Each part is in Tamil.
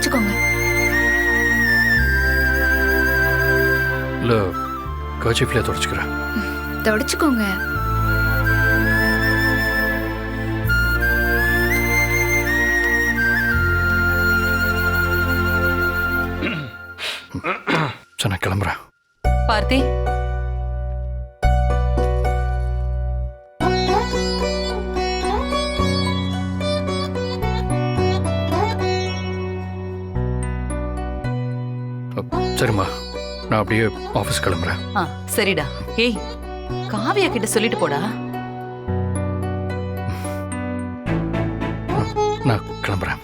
ம் தொடச்சுக்கோங்க இல்லை கர்ச்சீஃப்லேயே தொடச்சிக்கிறேன். தொடச்சுக்கோங்க. சரி நான் கிளம்புறேன். பார்த்தி சரிம்மா நான் அப்படியே ஆஃபீஸ் கிளம்புறேன். ஆ சரிடா. ஏய் காவியா கிட்ட சொல்லிட்டு போடா. நான் கிளம்புறேன்.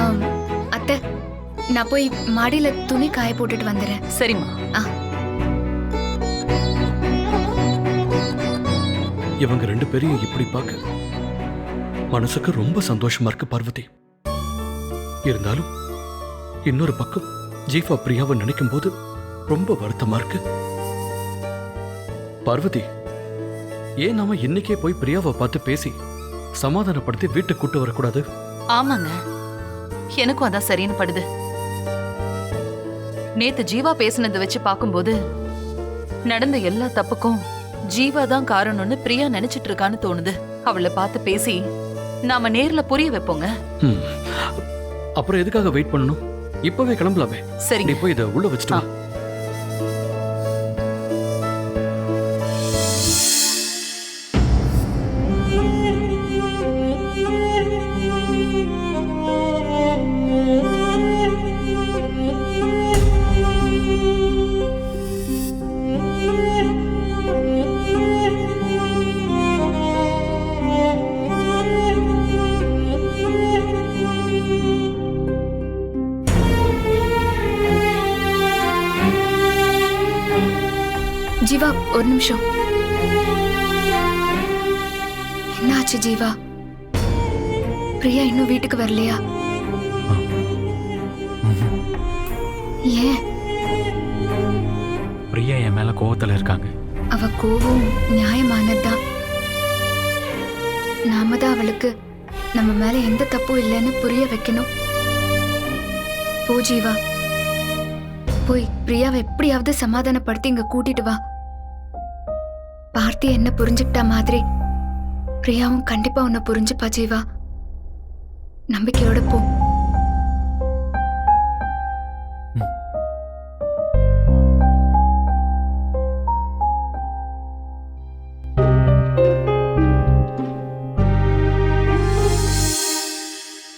ஆம், அத்தை நான் போய் மாடியில துணி காய போட்டுட்டு வந்துடுறேன் சரிம்மா. ஆ. இவங்க ரெண்டு பேரையும் இப்படி பார்க்க மனசுக்கு ரொம்ப சந்தோஷமா இருக்கு பார்வதி. இருந்தாலும் இன்னொரு பக்கம் ஜீஃபா பிரியாவை நினைக்கும் போது ரொம்ப வருத்தமா இருக்கு. பார்வதி ஏன் நாம இன்னைக்கே போய் பிரியாவை பார்த்து பேசி சமாதானப்படுத்தி வீட்டுக்கு கூட்டு வரக்கூடாது? ஆமாங்க. எனக்கும் அதான் சரின்னு படுது. நேத்து ஜீவா பேசினதை வச்சு பார்க்கும்போது நடந்த எல்லா தப்புக்கும் ஜீவா தான் காரணம்னு பிரியா நினைச்சிட்டு இருக்கான்னு தோணுது. அவளை பார்த்து பேசி நாம நேர்ல புரிய வைப்போங்க. அப்புறம் எதுக்காக வெயிட் பண்ணணும்? இப்பவே கிளம்பலாமே. நீ சரிங்க போய் இதை உள்ள வச்சுட்டு வா. வரலையா? ஏன்? பிரியா என் மேல கோவத்துல இருக்காங்க. அவ கோவம் நியாயமானதுதான் நாம தான் அவளுக்கு நம்ம மேல எந்த தப்பும் இல்லைன்னு புரிய வைக்கணும். போ ஜீவா. போய் பிரியாவை எப்படியாவது சமாதானப்படுத்தி இங்க கூட்டிட்டு வா. பார்த்தி என்ன புரிஞ்சுக்கிட்ட மாதிரி. பிரியாவும் கண்டிப்பா உன்னை புரிஞ்சுப்பா ஜீவா. நம்பிக்கையோட போ.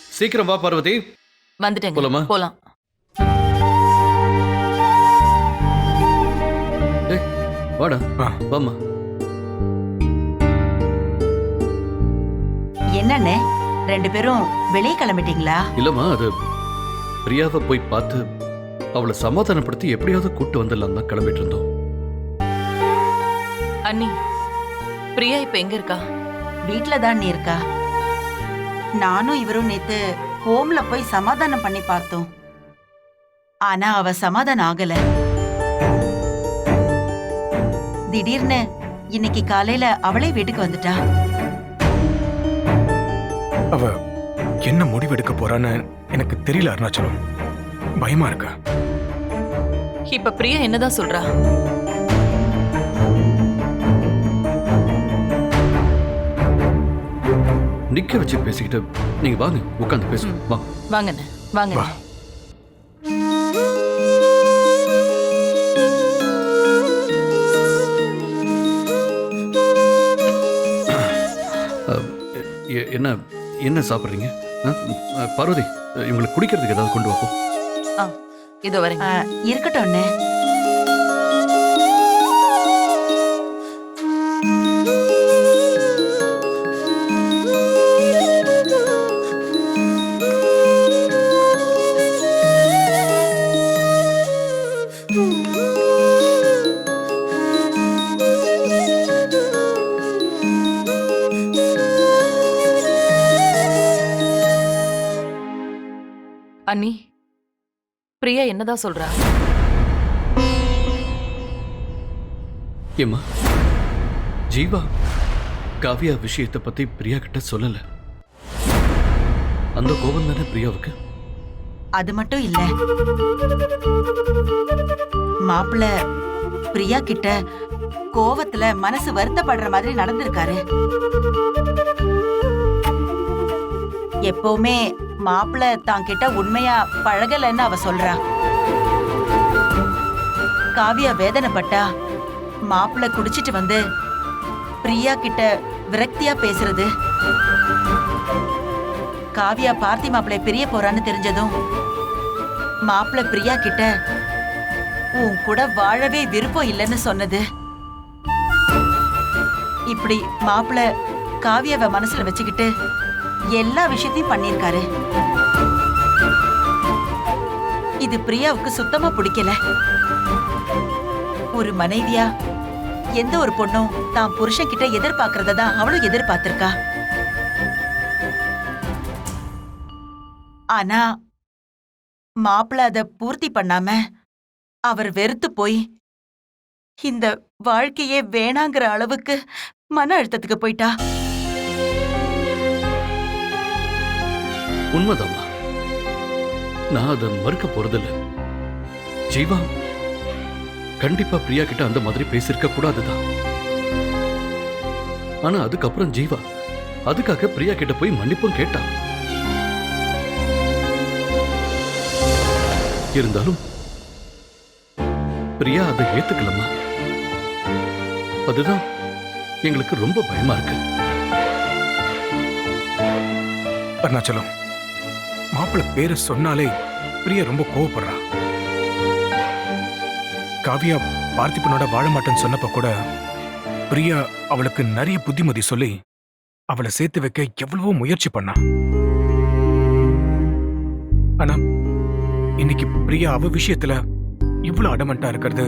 சீக்கிரம் வா பார்வதி. வந்துட்டேங்க. போலாமா? போலாம். ஏய், வாடா. ஆ. வாம்மா. என்னண்ணே? ரெண்டு பேரும் வெளியே கிளம்பிட்டீங்களா? இல்லம்மா அது பிரியாவை போய் பார்த்து அவளை சமாதானப்படுத்தி எப்படியாவது கூட்டு வந்துடலாம் தான் கிளம்பிட்டு இருந்தோம். அண்ணி பிரியா இப்ப எங்க இருக்கா? வீட்ல தான் நீ இருக்கா. நானும் இவரும் நேத்து ஹோம்ல போய் சமாதானம் பண்ணி பார்த்தோம். ஆனா அவ சமாதானம் ஆகல. திடீர்னு இன்னைக்கு காலையில அவளே வீட்டுக்கு வந்துட்டா. அவ என்ன முடிவெடுக்க போறான்னு எனக்கு தெரியல அருணாச்சலம். பயமா இருக்கா? இப்ப பிரியா என்னதான் சொல்றா? நிக்க வச்சு பேசிக்கிட்டு நீங்க வாங்க உட்காந்து ம். வாங்க வாங்கண்ணே வாங்க வா. அஹ், எ- என்ன என்ன சாப்பிட்றீங்க? பார்வதி இவங்களுக்கு குடிக்கிறதுக்கு ஏதாவது கொண்டு வாப்போம் இதோ வரேன் இருக்கட்டும் அண்ணே. அண்ணி பிரியா என்னதான் சொல்றா? ஏம்மா ஜீவா காவியா விஷயத்தை பத்தி பிரியா கிட்ட சொல்லல. அந்த கோபம் தானே பிரியாவுக்கு? அது மட்டும் இல்ல. மாப்பிள்ள பிரியா கிட்ட கோவத்துல மனசு வருத்தப்படுற மாதிரி நடந்திருக்காரு. எப்பவுமே மாப்பிள்ள தான் கிட்ட உண்மையா பழகலன்னு அவ சொல்றா. காவியா வேதனைப்பட்டா மாப்பிள்ள குடிச்சிட்டு வந்து பிரியா கிட்ட விரக்தியா பேசுறது. காவியா பார்த்தி மாப்பிள்ளை பிரிய போறான்னு தெரிஞ்சதும் மாப்பிள்ள பிரியா கிட்ட உன் கூட வாழவே விருப்பம் இல்லைன்னு சொன்னது. இப்படி மாப்பிள்ள காவியாவை மனசுல வச்சுக்கிட்டு எல்லா விஷயத்தையும் பண்ணிருக்காரு இது பிரியாவுக்கு சுத்தமா பிடிக்கல. ஒரு மனைவியா எந்த ஒரு பொண்ணும் தான் புருஷன் கிட்ட எதிர்பார்க்கறத தான் அவளும் எதிர்பார்த்திருக்கா. ஆனா மாப்பிள்ள அத பூர்த்தி பண்ணாம அவர் வெறுத்து போய் இந்த வாழ்க்கையே வேணாங்கிற அளவுக்கு மன அழுத்தத்துக்கு போயிட்டா. உண்மைதாம்மா. நான் அதை மறுக்க போறதில்ல. ஜீவா கண்டிப்பா பிரியா கிட்ட அந்த மாதிரி பேசியிருக்க கூடாதுதான். ஆனா அதுக்கப்புறம் ஜீவா அதுக்காக பிரியா கிட்ட போய் மன்னிப்பும் கேட்டான் இருந்தாலும் பிரியா அதை ஏத்துக்கலமா அதுதான் எங்களுக்கு ரொம்ப பயமா இருக்கு. அருணாச்சலம் மாப்பிள்ளை பேரை சொன்னாலே பிரியா ரொம்ப கோவப்படுறா. காவியா பார்த்திபனோட வாழ மாட்டேன்னு சொன்னப்ப கூட பிரியா அவளுக்கு நிறைய புத்திமதி சொல்லி அவளை சேர்த்து வைக்க எவ்வளவோ முயற்சி பண்ணா. ஆனா இன்னைக்கு பிரியா அவ விஷயத்துல இவ்வளவு அடமண்டா இருக்கிறது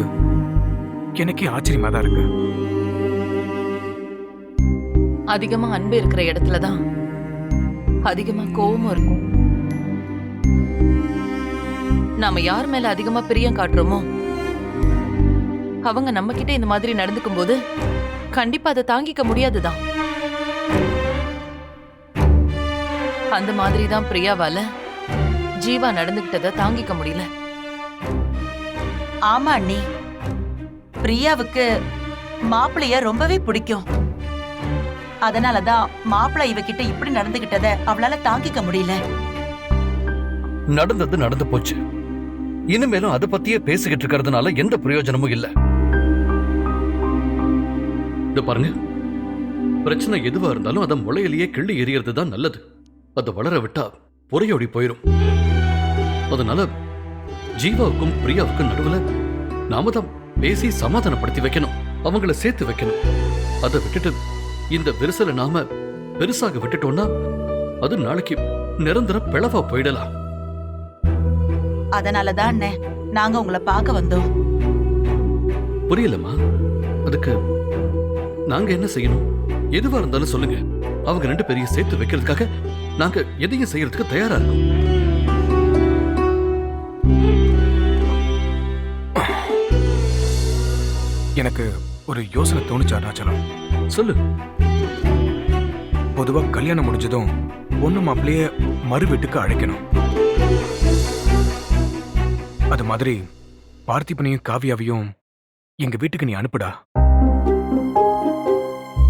எனக்கே ஆச்சரியமா தான் இருக்கு. அதிகமா அன்பு இருக்கிற இடத்துல தான் அதிகமா கோபமும் இருக்கும். நாம யார் மேல அதிகமா பிரியம் காட்டுறோமோ அவங்க நம்ம கிட்ட இந்த மாதிரி நடந்துக்கும் போது கண்டிப்பா அதை தாங்கிக்க முடியாதுதான். அந்த மாதிரி தான் பிரியாவால ஜீவா நடந்துகிட்டத தாங்கிக்க முடியல. ஆமா அண்ணி. பிரியாவுக்கு மாப்பிளைய ரொம்பவே பிடிக்கும். அதனாலதான் மாப்பிள்ளை இவகிட்ட இப்படி நடந்துகிட்டத அவளால தாங்கிக்க முடியல. நடந்தது நடந்து போச்சு. இனிமேலும் அதை பத்தியே பேசிக்கிட்டு இருக்கிறதுனால எந்த பிரயோஜனமும் இல்ல. இத பாருங்க. பிரச்சனை எதுவா இருந்தாலும் அதை முளையிலேயே கிள்ளி எறியறது தான் நல்லது. அதை வளர விட்டா பொறையோடி போயிடும் அதனால ஜீவாவுக்கும் பிரியாவுக்கும் நடுவுல நாம தான் பேசி சமாதானப்படுத்தி வைக்கணும். அவங்கள சேர்த்து வைக்கணும். அதை விட்டுட்டு இந்த விரிசலை நாம பெருசாக விட்டுட்டோம்னா அது நாளைக்கு நிரந்தர பிளவா போயிடலாம். அதனாலதான் அண்ணே நாங்க உங்களை பார்க்க வந்தோம். புரியலம்மா. அதுக்கு நாங்க என்ன செய்யணும்? எதுவா இருந்தாலும் சொல்லுங்க. அவங்க ரெண்டு பேரையும் சேர்த்து வைக்கிறதுக்காக நாங்க எதையும் செய்யறதுக்கு தயாரா இருக்கோம். எனக்கு ஒரு யோசனை தோணுச்சு அருணாச்சலம். சொல்லு. பொதுவா கல்யாணம் முடிஞ்சதும் பொண்ணு மாப்பிளைய மறு வீட்டுக்கு அழைக்கணும். அது மாதிரி பார்த்திபனையும் காவியாவையும் எங்க வீட்டுக்கு நீ அனுப்புடா.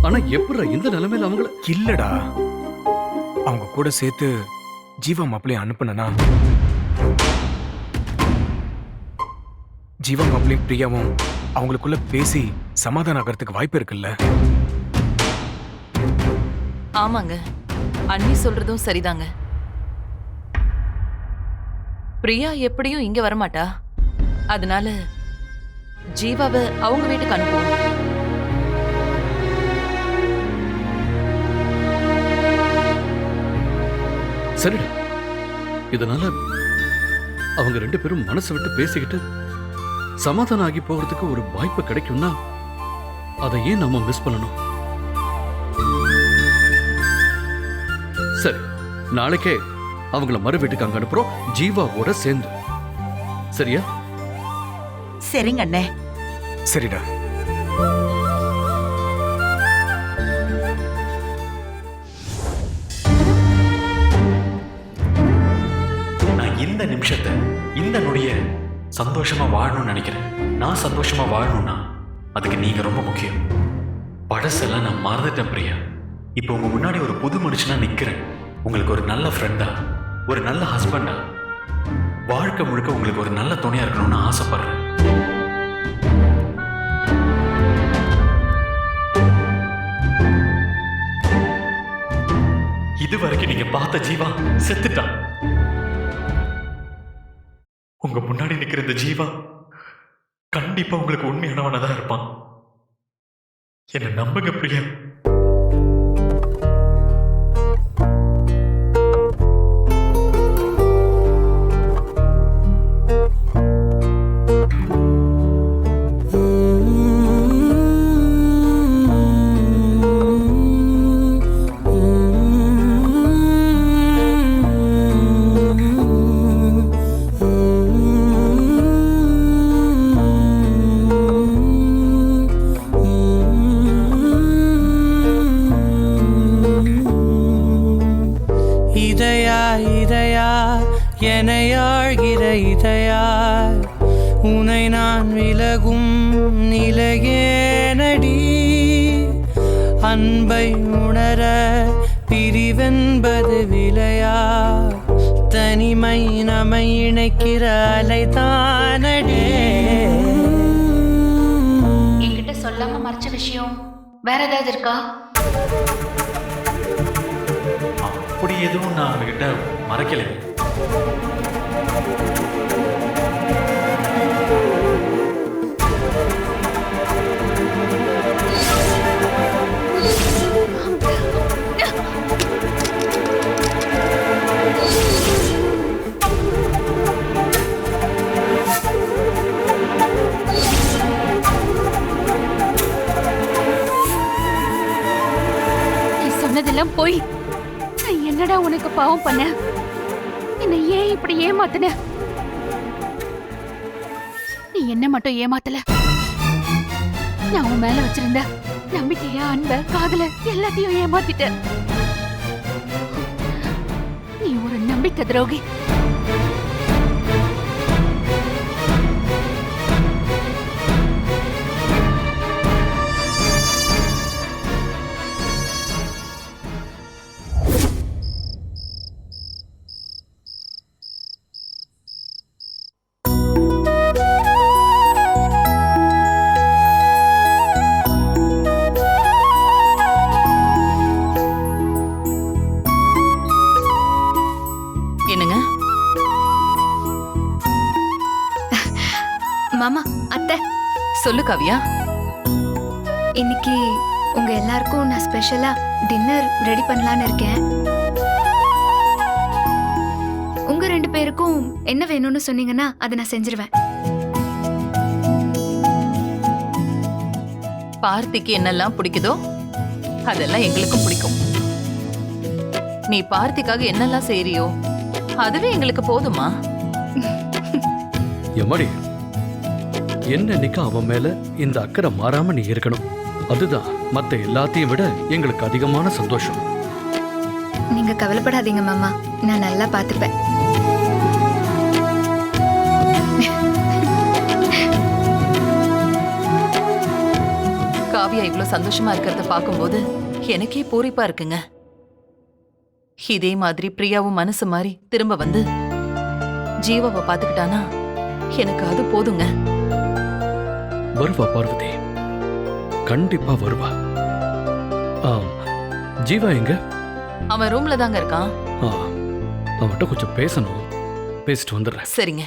ஆனா எப்படிடா? இந்த நிலைமையில அவங்கள? இல்லடா. அவங்க கூட சேர்த்து ஜீவா மாப்பிளைய அனுப்புனா ஜீவா மாப்பிளையும் பிரியாவும் அவங்களுக்குள்ள பேசி சமாதானம் ஆகிறதுக்கு வாய்ப்பு இருக்குல்ல? ஆமாங்க. அண்ணி சொல்றதும் சரிதாங்க. பிரியா எப்படியும் இங்க வரமாட்டா. அதனால ஜீவாவை அவங்க வீட்டுக்கு அனுப்புவோம். சரி. இதனால அவங்க ரெண்டு பேரும் மனசு விட்டு பேசிக்கிட்டு சமாதானம் ஆகி போகிறதுக்கு ஒரு வாய்ப்பு கிடைக்கும்னா அதை ஏன் நம்ம மிஸ் பண்ணணும்? சரி. நாளைக்கே அவங்கள மறு வீட்டுக்கு அங்க அனுப்புறோம். ஜீவாவோட சேர்ந்து. சரியா? சரிங்க அண்ணே. சரிடா. நான் இந்த நிமிஷத்தை இந்த நொடிய சந்தோஷமா வாழணும்னு நினைக்கிறேன். நான் சந்தோஷமா வாழணும்னா அதுக்கு நீங்க ரொம்ப முக்கியம். பழசெல்லாம் நான் மறந்துட்டேன் பிரியா. இப்போ உங்க முன்னாடி ஒரு புது மனுஷனா நிக்கிறேன். உங்களுக்கு ஒரு நல்ல ஃப்ரெண்டா ஒரு நல்ல ஹஸ்பண்டா வாழ்க்கை முழுக்க உங்களுக்கு ஒரு நல்ல துணையா இருக்கணும்னு ஆசைப்படுறேன். இது வரைக்கும் நீங்க பார்த்த ஜீவா செத்துட்டான் உங்க முன்னாடி நிக்கிற இந்த ஜீவா கண்டிப்பா உங்களுக்கு உண்மையானவனதான் இருப்பான். என்ன நம்புங்க பிரியா. நம்மை இணைக்கிற அலைதானடே என்கிட்ட சொல்லாம மறைச்ச விஷயம் வேற ஏதாவது இருக்கா? அப்படி எதுவும் நான் உங்ககிட்ட மறைக்கல. சொன்னதெல்லாம் போய் நான் என்னடா உனக்கு பாவம் பண்ண? என்னை ஏன் இப்படி ஏமாத்தின? நீ என்ன மட்டும் ஏமாத்தல? நான் உன் மேல வச்சிருந்த நம்பிக்கைய அன்ப காதல எல்லாத்தையும் ஏமாத்திட்ட. நீ ஒரு நம்பிக்கை துரோகி. சொல்லு காவியா. இன்னைக்கு உங்க எல்லாருக்கும் நான் ஸ்பெஷலா டின்னர் ரெடி பண்ணலான்னு இருக்கேன். உங்க ரெண்டு பேருக்கும் என்ன வேணும்னு சொன்னீங்கன்னா அதை நான் செஞ்சிருவேன். பார்த்திக்கு என்னெல்லாம் பிடிக்குதோ அதெல்லாம் எங்களுக்கும் பிடிக்கும். நீ பார்த்திக்காக என்னெல்லாம் செய்றியோ அதுவே எங்களுக்கு போதுமா? எம்மாடி என்னன்னைக்கு அவன் மேல? இந்த அக்கறை மாறாம நீ இருக்கணும். அதுதான் மத்த எல்லாத்தையும் விட எங்களுக்கு அதிகமான சந்தோஷம். நீங்க கவலைப்படாதீங்க மாமா. நான் நல்லா பார்த்துப்பேன். காவியா இவ்ளோ சந்தோஷமா இருக்கிறத பார்க்கும்போது எனக்கே பூரிப்பா இருக்குங்க. இதே மாதிரி பிரியாவும் மனசு மாறி திரும்ப வந்து ஜீவாவை பாத்துக்கிட்டானா எனக்கு அது போதுங்க. வருவா பார்வதி. கண்டிப்பா வருவா. ஆம் ஜீவா எங்க? அவன் ரூம்ல தாங்க இருக்கான். ஆ அவன்கிட்ட கொஞ்சம் பேசணும். பேசிட்டு வந்துடுறேன். சரிங்க.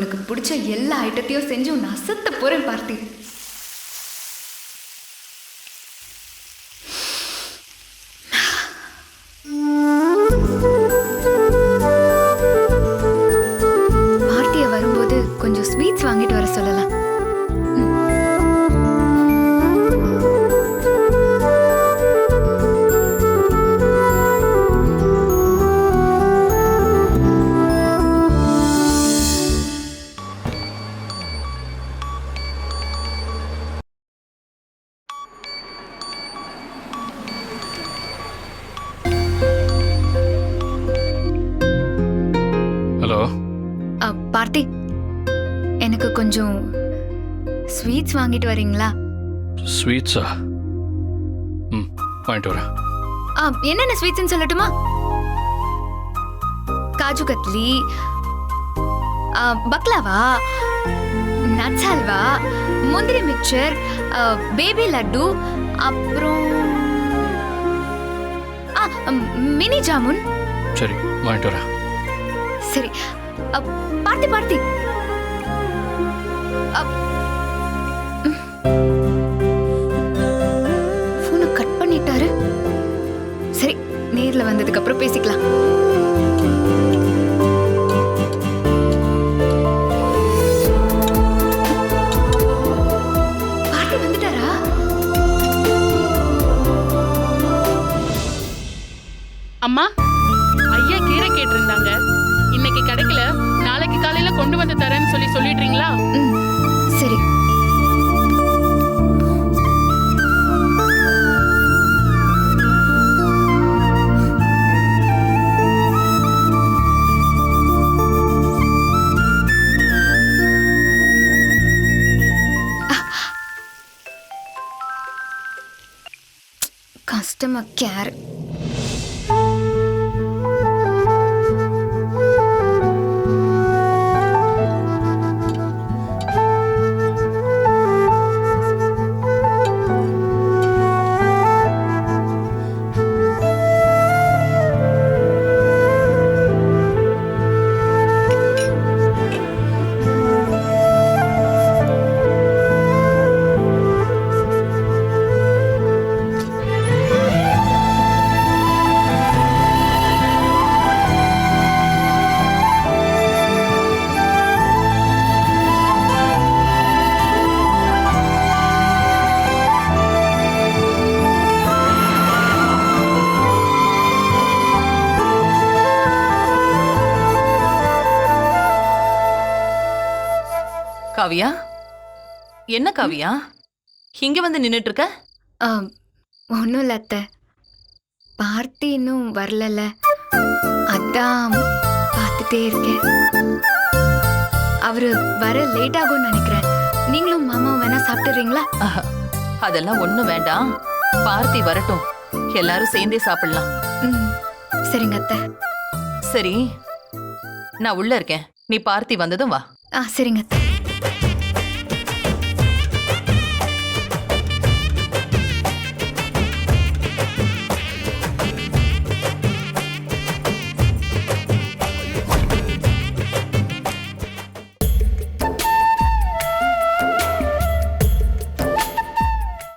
உனக்கு பிடிச்ச எல்லா ஐட்டத்தையும் செஞ்சு உன்னை அசத்த போறேன் பார்த்தி. எனக்கு கொஞ்சம் ஸ்வீட்ஸ் வாங்கிட்டு வரீங்களா? ஸ்வீட்ஸா ம் வாங்கிட்டு வரேன். ஆ, என்னென்ன ஸ்வீட்ஸ்னு சொல்லட்டுமா? காஜு கத்லி பக்லாவா நட்ஸ் ஹல்வா முந்திரி மிக்சர் பேபி லட்டு அப்புறம் ஆ, மினி ஜாமுன். சரி வாங்கிட்டு வரேன். சரி பார்த்தி பார்த்தி. ஃபோனை கட் பண்ணிட்டாரு. சரி நேர்ல வந்ததுக்கு அப்புறம் பேசிக்கலாம் அம்மா ஐயா கீரை கேட்டிருந்தாங்க. இன்னைக்கு கிடைக்கல. நாளைக்கு காலையில கொண்டு வந்து தரேன்னு சொல்லி சொல்லிடுறீங்களா? சரி. Customer care. காவியா? என்ன காவியா? இங்க வந்து நின்னுட்டு இருக்க ஒன்றும் இல்லை அத்தை. பார்த்தி இன்னும் வரலல அதான் பார்த்துட்டே இருக்கேன். அவரு வர லேட் ஆகும்னு நினைக்கிறேன். நீங்களும் மாமாவும் வேணா சாப்பிட்டுறீங்களா? அதெல்லாம் ஒண்ணும் வேண்டாம். பார்த்தி வரட்டும். எல்லாரும் சேர்ந்தே சாப்பிடலாம். ம் சரிங்க அத்தை. சரி நான் உள்ள இருக்கேன். நீ பார்த்தி வந்ததும் வா. ஆ சரிங்க அத்தை.